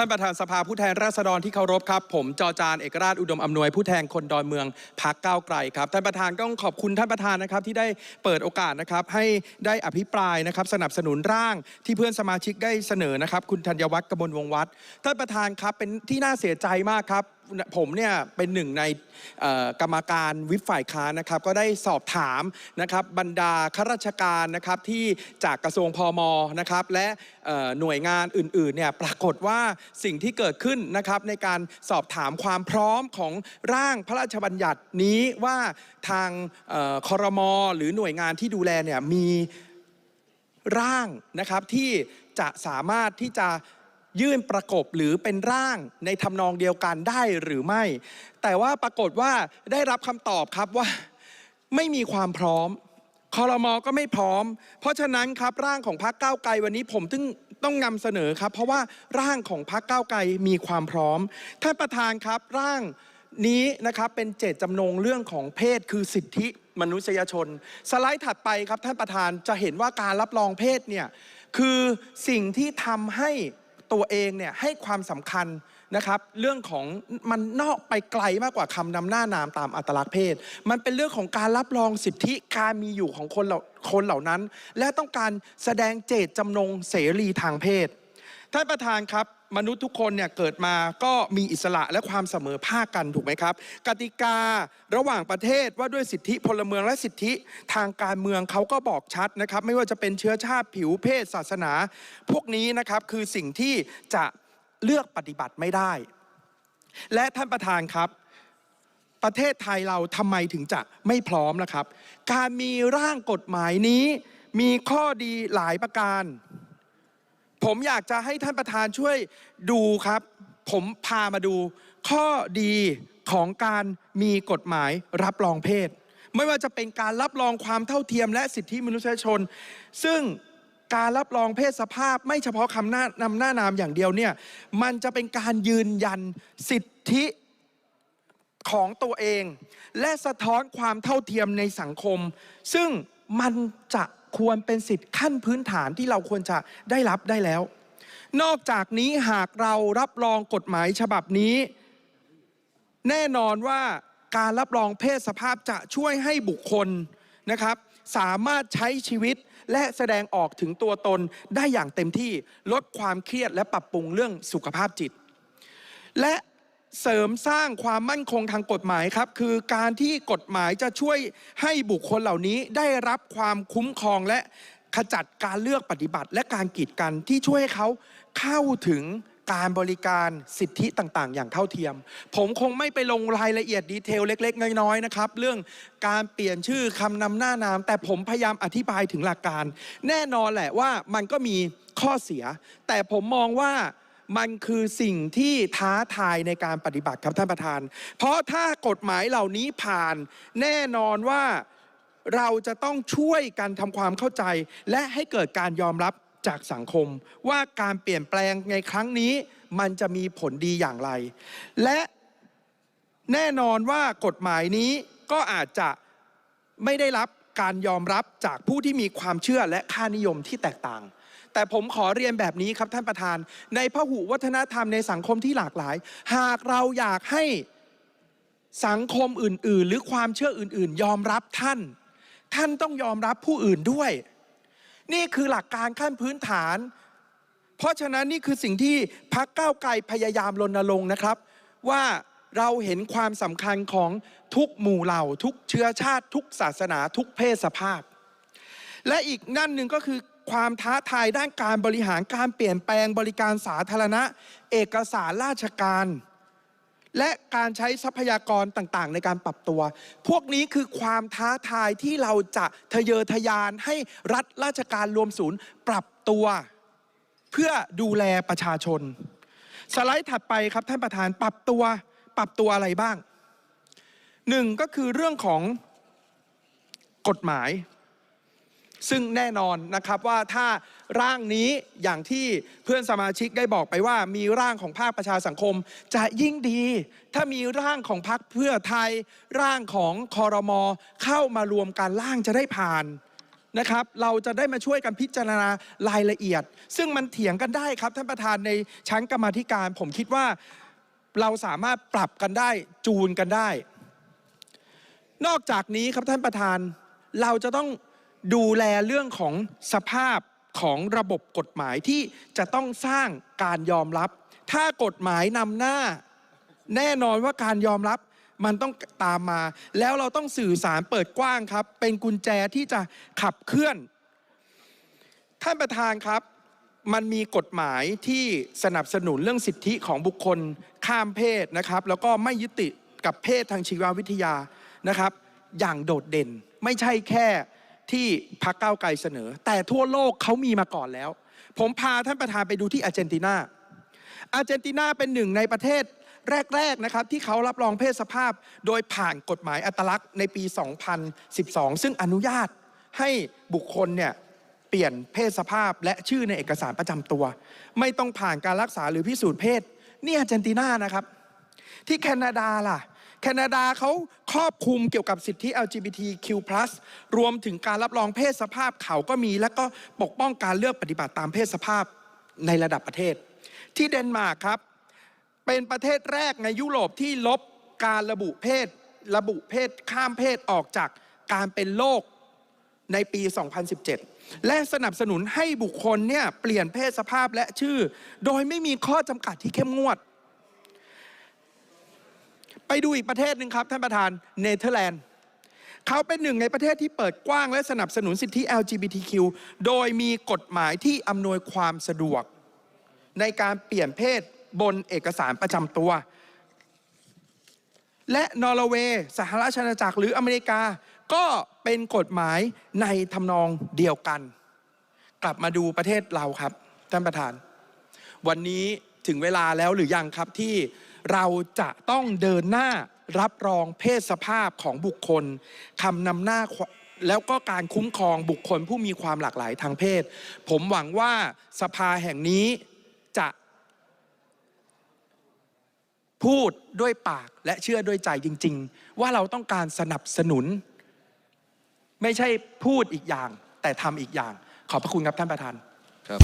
ท่านประธานสภาผู้แทนราษฎรที่เคารพครับ ผมจอจานเอกราชอุดมอำนวยผู้แทนคนดอนเมืองพักก้าวไกลครับท่านประธานก็ต้องขอบคุณท่านประธานนะครับที่ได้เปิดโอกาสนะครับให้ได้อภิปรายนะครับสนับสนุนร่างที่เพื่อนสมาชิกได้เสนอนะครับ คุณธัญวัฒน์กมลวงวัฒน์ท่านประธานครับเป็นที่น่าเสียใจมากครับ ผมเนี่ยเป็นหนึ่งในกรรมการวิปฝ่ายค้านนะครับก็ได้สอบถามนะครับบรรดาข้าราชการนะครับที่จากกระทรวงพมนะครับและหน่วยงานอื่นๆเนี่ยปรากฏว่าสิ่งที่เกิดขึ้นนะครับในการสอบถามความพร้อมของร่างพระราชบัญญัตินี้ว่าทางออคอรมอหรือหน่วยงานที่ดูแลเนี่ยมีร่างนะครับที่จะสามารถที่จะ ยื่นประกบหรือเป็นร่างในทำนองเดียวกันได้หรือไม่ แต่ว่าปรากฏว่าได้รับคำตอบครับว่า ไม่มีความพร้อมคอรมอก็ไม่พร้อม เพราะฉะนั้นครับร่างของพรรคก้าวไกลวันนี้ผมถึงต้องนำเสนอครับ เพราะว่าร่างของพรรคก้าวไกลมีความพร้อมท่านประธานครับร่างนี้นะครับเป็นเจตจำนงเรื่องของเพศคือสิทธิมนุษยชน สไลด์ถัดไปครับท่านประธานจะเห็นว่าการรับรองเพศเนี่ยคือสิ่งที่ทำให้ ตัวเองเนี่ยให้ความสำคัญนะครับเรื่องของมันนอกไปไกลมากกว่าคำนำหน้านามตามอัตลักษณ์เพศ มันเป็นเรื่องของการรับรองสิทธิการมีอยู่ของคนเหล่าคนเหล่านั้น และต้องการแสดงเจตจำนงเสรีทางเพศท่านประธานครับ มนุษย์ทุกคนเนี่ยเกิดมาก็มีอิสระและความเสมอภาคกันถูกไหมครับ กติการะหว่างประเทศว่าด้วยสิทธิพลเมืองและสิทธิทางการเมืองเขาก็บอกชัดนะครับ ไม่ว่าจะเป็นเชื้อชาติผิวเพศศาสนา พวกนี้นะครับคือสิ่งที่จะเลือกปฏิบัติไม่ได้ และท่านประธานครับประเทศไทยเราทำไมถึงจะไม่พร้อมล่ะครับ การมีร่างกฎหมายนี้มีข้อดีหลายประการ ผมอยากจะให้ท่านประธานช่วยดูครับ ผมพามาดูข้อดีของการมีกฎหมายรับรองเพศ ไม่ว่าจะเป็นการรับรองความเท่าเทียมและสิทธิมนุษยชน ซึ่งการรับรองเพศสภาพไม่เฉพาะคำหน้านำหน้านามอย่างเดียวเนี่ยมันจะเป็นการยืนยันสิทธิของตัวเอง และสะท้อนความเท่าเทียมในสังคม ซึ่งมันจะ ควรเป็นสิทธิ์ขั้นพื้นฐานที่เราควรจะได้รับได้แล้ว นอกจากนี้หากเรารับรองกฎหมายฉบับนี้ แน่นอนว่าการรับรองเพศสภาพจะช่วยให้บุคคลนะครับ สามารถใช้ชีวิตและแสดงออกถึงตัวตนได้อย่างเต็มที่ลดความเครียดและปรับปรุงเรื่องสุขภาพจิต และ เสริมสร้างความมั่นคงทางกฎหมายครับคือการที่กฎหมายจะช่วยให้บุคคลเหล่านี้ได้รับความคุ้มครองและขจัดการเลือกปฏิบัติ และการกีดกันที่ช่วยให้เขาเข้าถึงการบริการสิทธิต่างๆ อย่างเท่าเทียม ผมคงไม่ไปลงรายละเอียดดีเทลเล็ก ๆ น้อยๆนะครับ เรื่องการเปลี่ยนชื่อคำนำหน้านาม แต่ผมพยายามอธิบายถึงหลักการ แน่นอนแหละว่ามันก็มีข้อเสีย แต่ผมมองว่า มันคือสิ่งที่ท้าทายในการปฏิบัติครับท่านประธาน เพราะถ้ากฎหมายเหล่านี้ผ่านแน่นอนว่าเราจะต้องช่วยกันทำความเข้าใจ และให้เกิดการยอมรับจากสังคม ว่าการเปลี่ยนแปลงในครั้งนี้ มันจะมีผลดีอย่างไร และแน่นอนว่ากฎหมายนี้ก็อาจจะไม่ได้รับการยอมรับจากผู้ที่มีความเชื่อและค่านิยมที่แตกต่าง แต่ผมขอเรียนแบบนี้ครับท่านประธาน ในพหุวัฒนธรรมในสังคมที่หลากหลาย หากเราอยากให้สังคมอื่น ๆ หรือความเชื่ออื่น ๆ ยอมรับท่าน ท่านต้องยอมรับผู้อื่นด้วย นี่คือหลักการขั้นพื้นฐาน เพราะฉะนั้นนี่คือสิ่งที่พักก้าวไกลพยายามรณรงค์นะครับ ว่าเราเห็นความสำคัญของทุกหมู่เหล่า ทุกเชื้อชาติ ทุกศาสนา ทุกเพศสภาพ และอีกนั่นหนึ่งก็คือ ความท้าทายด้านการบริหารการเปลี่ยนแปลงบริการสาธารณะ เอกสารราชการ และการใช้ทรัพยากรต่างๆ ในการปรับตัว พวกนี้คือความท้าทายที่เราจะทะเยอทะยานให้รัฐราชการรวมศูนย์ปรับตัว เพื่อดูแลประชาชน สไลด์ถัดไปครับท่านประธานปรับตัวปรับตัวอะไรบ้างหนึ่งก็คือเรื่องของกฎหมาย ซึ่งแน่นอนนะครับว่าถ้าร่างนี้อย่างที่เพื่อนสมาชิกได้บอกไปว่า มีร่างของภาคประชาสังคม จะยิ่งดี ถ้ามีร่างของพรรคเพื่อไทย ร่างของคอรมอเข้ามารวมกันร่างจะได้ผ่านนะครับ เราจะได้มาช่วยกันพิจารณารายละเอียด ซึ่งมันเถียงกันได้ครับท่านประธานในชั้นกรรมธิการ ผมคิดว่าเราสามารถปรับกันได้จูนกันได้ นอกจากนี้ครับท่านประธานเราจะต้อง ดูแลเรื่องของสภาพของระบบกฎหมายที่จะต้องสร้างการยอมรับ ถ้ากฎหมายนำหน้า แน่นอนว่าการยอมรับมันต้องตามมา แล้วเราต้องสื่อสารเปิดกว้างครับ เป็นกุญแจที่จะขับเคลื่อน ท่านประธานครับ มันมีกฎหมายที่สนับสนุนเรื่องสิทธิของบุคคลข้ามเพศนะครับ แล้วก็ไม่ยึดติดกับเพศทางชีววิทยานะครับ อย่างโดดเด่นไม่ใช่แค่ ที่พักเก้าวไกลเสนอ แต่ทั่วโลกเขามีมาก่อนแล้ว ผมพาท่านประธานไปดูที่อาร์เจนตินาอาร์เจนตินาเป็นหนึ่งในประเทศแรก ๆ นะครับ ที่เขารับรองเพศสภาพ โดยผ่านกฎหมายอัตลักษณ์ในปี 2012 ซึ่งอนุญาตให้บุคคลเนี่ยเปลี่ยนเพศสภาพและชื่อในเอกสารประจำตัว ไม่ต้องผ่านการรักษาหรือพิสูจน์เพศ นี่อาร์เจนตินานะครับ ที่แคนาดาล่ะ แคนาดาเขาครอบคลุมเกี่ยวกับสิทธิ LGBTQ+ รวมถึงการรับรองเพศสภาพเขาก็มี และก็ปกป้องการเลือกปฏิบัติตามเพศสภาพในระดับประเทศ ที่เดนมาร์กครับ เป็นประเทศแรกในยุโรปที่ลบการระบุเพศ ระบุเพศข้ามเพศออกจากการเป็นโรคในปี 2017 และสนับสนุนให้บุคคลเนี่ยเปลี่ยนเพศสภาพและชื่อ โดยไม่มีข้อจำกัดที่เข้มงวด ไปดูอีกประเทศหนึ่งครับท่านประธานเนเธอร์แลนด์เขาเป็นหนึ่งในประเทศที่เปิดกว้างและสนับสนุนสิทธิ LGBTQ โดยมีกฎหมายที่อำนวยความสะดวก ในการเปลี่ยนเพศบนเอกสารประจำตัว และนอร์เวย์สหราชอาณาจักรหรืออเมริกา ก็เป็นกฎหมายในทำนองเดียวกัน กลับมาดูประเทศเราครับท่านประธาน วันนี้ถึงเวลาแล้วหรือยังครับที่ เราจะต้องเดินหน้ารับรองเพศสภาพของบุคคลคำนำหน้าแล้วก็การคุ้มครองบุคคลผู้มีความหลากหลายทางเพศ ผมหวังว่าสภาแห่งนี้จะ พูดด้วยปากและเชื่อด้วยใจจริง ๆ ว่าเราต้องการสนับสนุน ไม่ใช่พูดอีกอย่าง แต่ทำอีกอย่าง ขอบพระคุณครับท่านประธานครับ